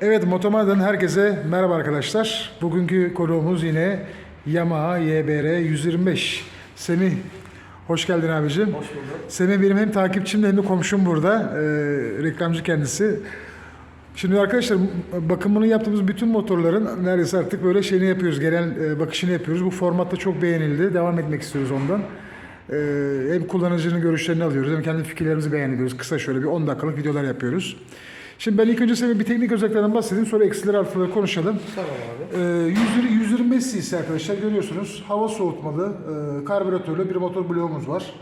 Evet Motoma'dan herkese merhaba arkadaşlar. Bugünkü konuğumuz yine Yamaha YBR 125. Semih hoş geldin abicim. Hoş bulduk. Semih benim hem takipçim hem de komşum burada. Ee, reklamcı kendisi. Şimdi arkadaşlar bakımını yaptığımız bütün motorların neredeyse artık böyle şeyini yapıyoruz. Genel e, bakışını yapıyoruz. Bu formatta çok beğenildi. Devam etmek istiyoruz ondan. Ee, hem kullanıcının görüşlerini alıyoruz hem kendi fikirlerimizi beyan ediyoruz. Kısa şöyle bir 10 dakikalık videolar yapıyoruz. Şimdi ben ilk önce size bir teknik özelliklerden bahsedeyim. Sonra eksileri artıları konuşalım. Tamam abi. Ee, 120 125 cc arkadaşlar görüyorsunuz. Hava soğutmalı, e, karbüratörlü bir motor bloğumuz var.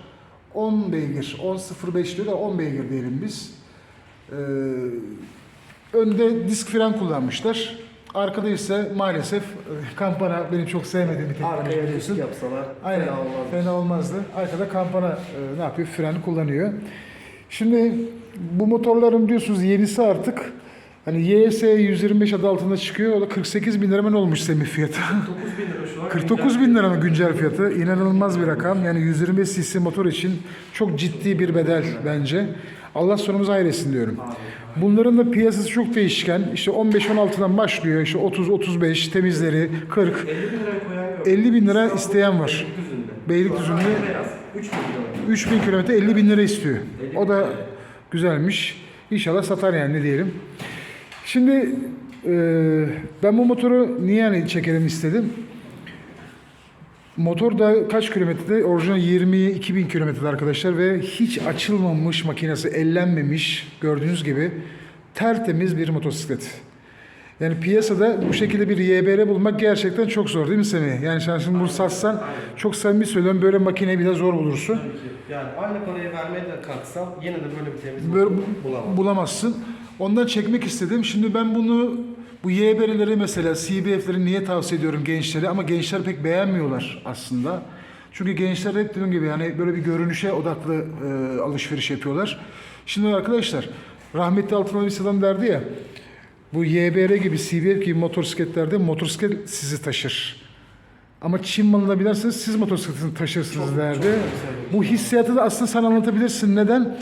10 beygir, 10.05 diyor da 10 beygir diyelim biz. Ee, önde disk fren kullanmışlar. Arkada ise maalesef e, kampana benim çok sevmediğim bir teknoloji Arkaya biliyorsun. disk yapsalar Aynen. fena olmaz. Fena olmazdı. Arkada kampana e, ne yapıyor? Fren kullanıyor. Şimdi bu motorların biliyorsunuz yenisi artık hani YS 125 adı altında çıkıyor. O da 48 bin lira mı olmuş Semih fiyatı? 9 bin lira şu an. 49 bin lira mı güncel fiyatı? İnanılmaz bir rakam. Yani 125 cc motor için çok ciddi bir bedel bence. Allah sonumuzu hayretsin diyorum. Bunların da piyasası çok değişken. İşte 15-16'dan başlıyor. İşte 30-35 temizleri 40. 50 bin liraya koyan yok. 50 bin lira isteyen var. Beylikdüzü'nde. Beylikdüzü'nde Beyaz. 3 bin lira. 3000 kilometre 50 bin lira istiyor. O da güzelmiş. İnşallah satar yani ne diyelim. Şimdi e, ben bu motoru niye yani çekelim istedim. Motor da kaç kilometrede? Orijinal 22 bin kilometrede arkadaşlar ve hiç açılmamış makinesi, ellenmemiş gördüğünüz gibi tertemiz bir motosiklet. Yani piyasada bu şekilde bir YBR bulmak gerçekten çok zor değil mi Semih? Yani sen şimdi bunu satsan çok samimi söylüyorum böyle makineyi bir de zor bulursun. Yani aynı parayı vermeye de kalksam yine de böyle bir temiz Böyle bulamam. bulamazsın. Ondan çekmek istedim. Şimdi ben bunu bu YBR'leri mesela CBF'leri niye tavsiye ediyorum gençlere ama gençler pek beğenmiyorlar aslında. Çünkü gençler hep dediğim gibi yani böyle bir görünüşe odaklı e, alışveriş yapıyorlar. Şimdi arkadaşlar rahmetli Altın Ali adam derdi ya bu YBR gibi CBF gibi motosikletlerde motosiklet sizi taşır. Ama Çin malına binerseniz siz motosikletini taşırsınız Çok, derdi. çok Bu hissiyatı da aslında sen anlatabilirsin. Neden?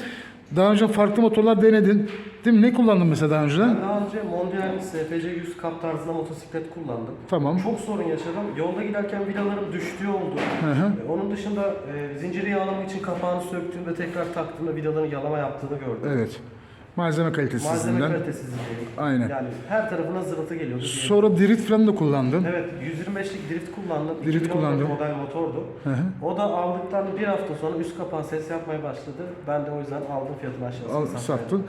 Daha önce farklı motorlar denedin. Değil mi? Ne kullandın mesela daha önceden? Ben daha önce Mondial SPC 100 Cup tarzında motosiklet kullandım. Tamam. Çok sorun yaşadım. Yolda giderken vidalarım düştüğü oldu. Hı hı. Ee, Onun dışında e, zinciri yağlamak için kapağını söktüğümde tekrar taktığımda vidaların yalama yaptığını gördüm. Evet. Malzeme Malzeme kalitesizliğinden. kalitesizliği. Aynen. Yani her tarafına zırıltı geliyordu. diyelim. Sonra dirit freni de kullandın. Evet 125'lik drift kullandım. Drift 2014 kullandım. model motordu. Hı hı. O da aldıktan bir hafta sonra üst kapağı ses yapmaya başladı. Ben de o yüzden aldım fiyatını aşağısına Al- sattın. sattım.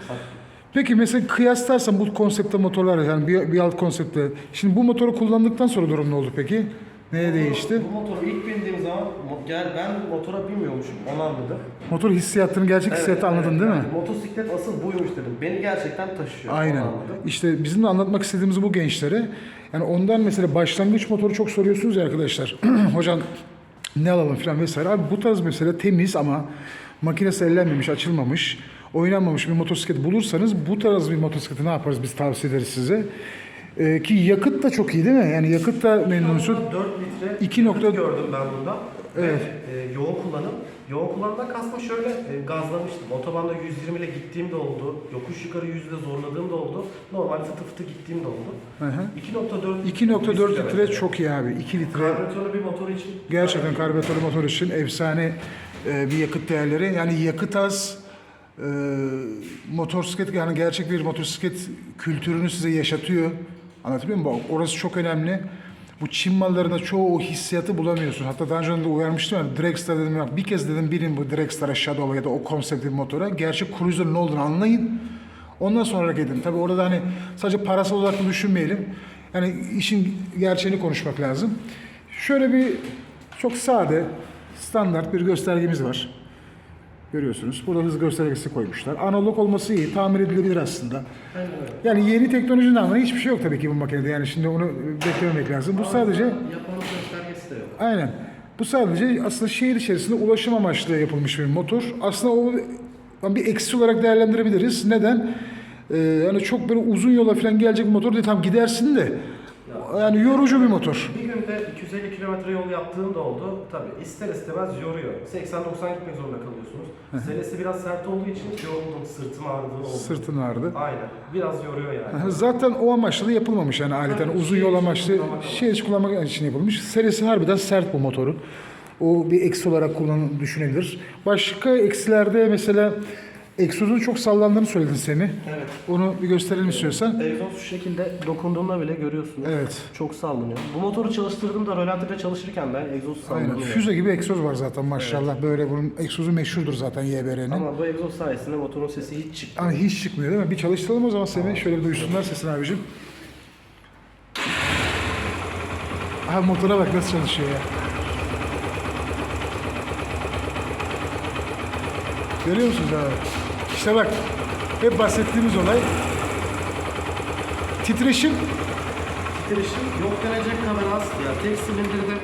Peki mesela kıyaslarsan bu konsepte motorlar yani bir, bir alt konsepte. Şimdi bu motoru kullandıktan sonra durum ne oldu peki? Neye değişti? Bu motoru ilk bindiğim zaman mo- gel ben motora binmiyormuşum onu anladım. Motor hissiyatını, gerçek hissiyatı anladın değil mi? yani Motosiklet asıl buymuş dedim. Beni gerçekten taşıyor. onu Aynen. anladım. İşte bizim de anlatmak istediğimiz bu gençlere. Yani ondan mesela başlangıç motoru çok soruyorsunuz ya arkadaşlar. Hocam ne alalım falan vesaire. Abi bu tarz mesela temiz ama makinesi ellenmemiş, açılmamış, oynanmamış bir motosiklet bulursanız bu tarz bir motosikleti ne yaparız biz tavsiye ederiz size. Ee, ki yakıt da çok iyi değil mi? Yani yakıt da memnunsun. 4 litre İki yakıt nokta- gördüm ben bunda. Evet. Ve e, yoğun kullanım. Yoğun kullanımdan kastım şöyle e, gazlamıştım. Otobanda 120 ile gittiğim de oldu. Yokuş yukarı 100 ile zorladığım da oldu. Normal fıtı fıtı gittiğim de oldu. Hı hı. 2.4 2.4 litre çok iyi abi. 2 litre Karbüratörlü bir motor için Gerçekten karbüratörlü motor için efsane e, bir yakıt değerleri. Yani yakıt az, e, motosiklet yani gerçek bir motosiklet kültürünü size yaşatıyor. Anlatabiliyor muyum? Bak, Orası çok önemli. Bu Çin mallarında çoğu o hissiyatı bulamıyorsun. Hatta daha önce de uyarmıştım ya, Dragster dedim ya, bir kez dedim binin bu Dragster'a, Shadow'a ya da o konseptli motora. Gerçek cruiser'ın ne olduğunu anlayın. Ondan sonra hareket. Tabii orada da hani sadece parasal da düşünmeyelim. Yani işin gerçeğini konuşmak lazım. Şöyle bir çok sade, standart bir göstergemiz var. Görüyorsunuz. Burada hız göstergesi koymuşlar. Analog olması iyi. Tamir edilebilir aslında. Yani yeni teknoloji namına hiçbir şey yok tabii ki bu makinede. Yani şimdi onu beklememek lazım. Bu sadece Yapanın göstergesi de yok. Aynen. Bu sadece aslında şehir içerisinde ulaşım amaçlı yapılmış bir motor. Aslında o bir eksi olarak değerlendirebiliriz. Neden? Ee, yani çok böyle uzun yola falan gelecek bir motor değil. Tam gidersin de yani yorucu bir motor. Bir günde 250 kilometre yol yaptığım da oldu. Tabii ister istemez yoruyor. 80-90 gitmek zorunda kalıyorsunuz. Selesi biraz sert olduğu için yoruldum, sırtım ağrıdı oldu. Sırtın ağrıdı. Aynen. Biraz yoruyor yani. Zaten o amaçlı yapılmamış yani aleten Tabii, uzun şehir yol içi amaçlı kullanmak amaçlı. şehir içi kullanmak için yapılmış. Serisi harbiden sert bu motorun. O bir eksi olarak kullanı düşünebilir. Başka eksilerde mesela egzozun çok sallandığını söyledin Semih. Evet. Onu bir gösterelim istiyorsan. Egzoz şu şekilde dokunduğunda bile görüyorsunuz. Evet. Çok sallanıyor. Bu motoru çalıştırdığımda rölantide çalışırken ben egzoz Aynen. sallanıyor. Füze gibi egzoz var zaten maşallah. Böyle bunun egzozu meşhurdur zaten YBR'nin. Ama bu egzoz sayesinde motorun sesi hiç çıkmıyor. Hani hiç çıkmıyor değil mi? Bir çalıştıralım o zaman Semih. Şöyle bir duysunlar sesini abicim. Aha motora bak nasıl çalışıyor ya. Görüyor musunuz abi? İşte bak. Hep bahsettiğimiz olay. Titreşim Titreşim yok denecek kadar az. Ya tek silindirde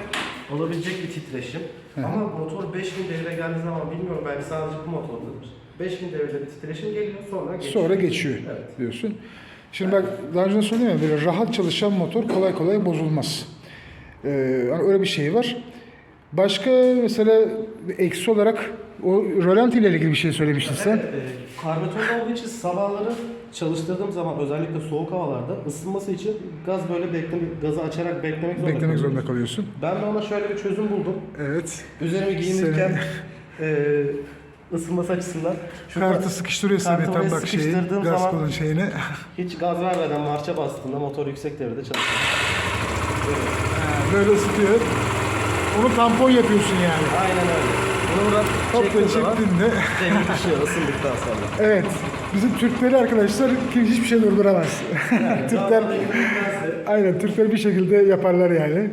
olabilecek bir titreşim. Ama motor 5000 devre geldiği zaman bilmiyorum belki sadece bu motordadır. 5000 devrede bir titreşim geliyor sonra geçiyor. sonra geçiyor Evet. diyorsun. Şimdi bak daha önce söyledim ya böyle rahat çalışan motor kolay kolay bozulmaz. Ee, yani öyle bir şey var. Başka mesela eksi olarak o rölanti ile ilgili bir şey söylemiştin sen. Evet, e, olduğu için sabahları çalıştırdığım zaman özellikle soğuk havalarda ısınması için gaz böyle bekleme, gazı açarak beklemek zorunda Beklemek kalıyorum. zorunda kalıyorsun. Ben de ona şöyle bir çözüm buldum. Evet. Üzerime giyinirken e, ısınması açısından şu Kartı sıkıştırıyorsun kartı tam bak şeyi, gaz zaman- kolun şeyini. hiç gaz vermeden marşa bastığında motor yüksek devrede çalışıyor. Ha, Böyle ısıtıyor. Onu tampon yapıyorsun yani. Aynen öyle. Bunu buradan da zaman çektiğinde. devre düşüyor ısındıktan sonra. Evet. Bizim Türkleri arkadaşlar kim hiçbir şey durduramaz. Yani Türkler gidilmezse- Aynen Türkler bir şekilde yaparlar yani.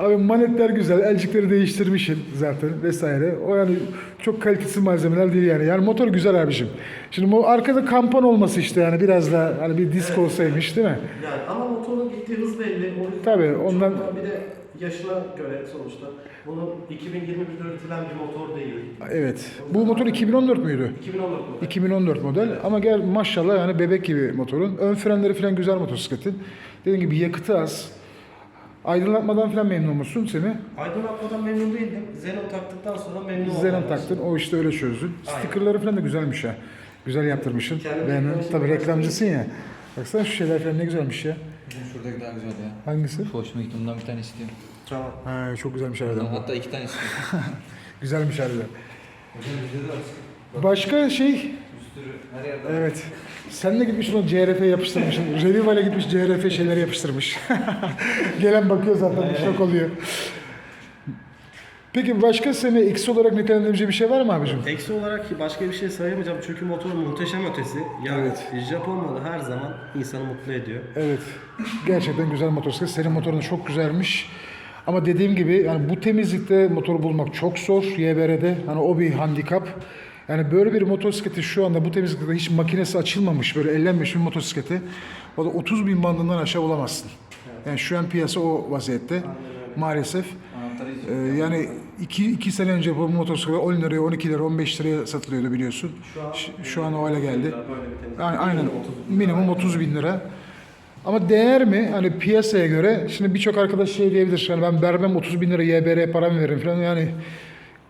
Abi manetler güzel, elcikleri değiştirmişim zaten vesaire. O yani çok kalitesiz malzemeler değil yani. Yani motor güzel abicim. Şimdi bu arkada kampan olması işte yani biraz da hani bir disk olsaymış değil mi? Yani ama motorun gittiği hız belli. O yüzden Tabii, çok ondan- da bir de yaşına göre sonuçta. Bunun 2021'de üretilen bir motor değil. Evet. Bu motor 2014 müydü? 2014 model. 2014 model ama gel maşallah yani bebek gibi motorun. Ön frenleri falan güzel motosikletin. Dediğim gibi yakıtı az. Aydınlatmadan falan memnun musun Semih? Aydınlatmadan memnun değildim. Xenon taktıktan sonra memnun oldum. Xenon taktın, o işte öyle çözdün. Aynen. Stickerları falan da güzelmiş ha. Güzel yaptırmışsın. Kendi Beğendim. Tabii reklamcısın ya. Baksana şu şeyler falan ne güzelmiş ya. Şuradaki daha güzel ya. Hangisi? Hoşuma gitti. Bundan bir tane istiyorum. Tamam. Ha, çok güzelmiş harbiden. bu. Hatta iki tane istiyorum. Güzelmiş harbiden. Var. Başka şey, Bir sürü her yerde var. evet. Sen de gitmiş ona CRF yapıştırmışsın. Reviva ile gitmiş CRF şeyleri yapıştırmış. Gelen bakıyor zaten şok oluyor. Peki başka seni eksi olarak nitelendirebileceği bir şey var mı abicim? Eksi olarak başka bir şey sayamayacağım çünkü motor muhteşem ötesi. Ya Evet. Japon malı her zaman insanı mutlu ediyor. Evet. Gerçekten güzel motosiklet. Senin motorun çok güzelmiş. Ama dediğim gibi yani bu temizlikte motoru bulmak çok zor YBR'de. Hani o bir handikap. Yani böyle bir motosikleti şu anda bu temizlikte hiç makinesi açılmamış, böyle ellenmiş bir motosikleti o da 30 bin bandından aşağı bulamazsın. Yani şu an piyasa o vaziyette maalesef. Ee, yani 2 2 sene önce bu motosiklet 10 liraya, 12 liraya, 15 liraya satılıyordu biliyorsun. Şu an, Şu- şu an o hale geldi. Yani aynen Minimum 30 bin lira. 30 bin lira. Ama değer mi? Hani piyasaya göre şimdi birçok arkadaş şey diyebilir. Yani ben vermem 30 bin lira YBR para mı veririm falan. Yani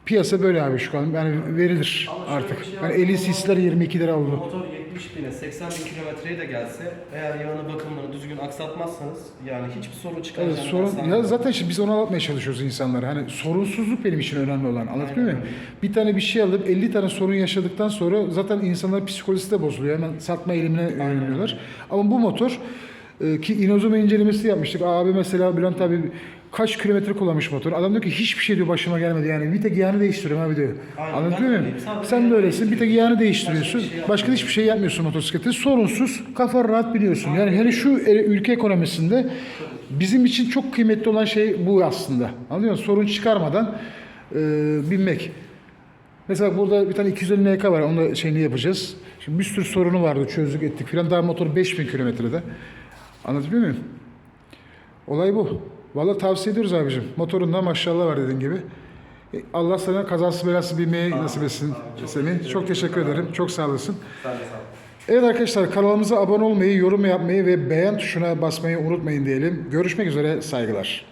piyasa böyle abi şu an. Yani verilir Ama şöyle artık. bir şey Yani var, 50 bu cc'ler 22 lira oldu. motor 70 bine, 80 bin kilometreye de gelse eğer yağını bakımını düzgün aksatmazsanız yani hiçbir sorun Evet, çıkaracağını sorun, ya zaten şimdi biz onu anlatmaya çalışıyoruz insanlara. Hani sorunsuzluk benim için önemli olan. Anlatabiliyor muyum? Bir tane bir şey alıp 50 tane sorun yaşadıktan sonra zaten insanlar psikolojisi de bozuluyor. Hemen satma eğilimine yöneliyorlar. Ama bu motor e, ki inozoma incelemesi yapmıştık. Abi mesela Bülent abi kaç kilometre kullanmış motor. Adam diyor ki hiçbir şey diyor başıma gelmedi yani. Bir tek yağını değiştiriyorum abi diyor. Aynen, Anlatabiliyor ben muyum? Sen de öylesin. Bir tek yağını değiştiriyorsun. Başka şey Başka hiçbir şey yapmıyorsun motosiklette. Sorunsuz, kafan rahat biliyorsun. Yani hele şu e, ülke ekonomisinde bizim için çok kıymetli olan şey bu aslında. Anlıyor musun? Sorun çıkarmadan e, binmek. Mesela burada bir tane 250 NK var. Onun şeyini yapacağız. Şimdi bir sürü sorunu vardı. Çözdük ettik filan. Daha motor 5000 kilometrede. Anlatabiliyor muyum? Olay bu. Vallahi tavsiye ediyoruz abicim. Motorunda maşallah var dediğin gibi. E, Allah sana kazası belası binmeyi nasip etsin Semih. Çok teşekkür ederim. Çok sağ olasın. Sen de sağ ol. Evet arkadaşlar kanalımıza abone olmayı, yorum yapmayı ve beğen tuşuna basmayı unutmayın diyelim. Görüşmek üzere saygılar.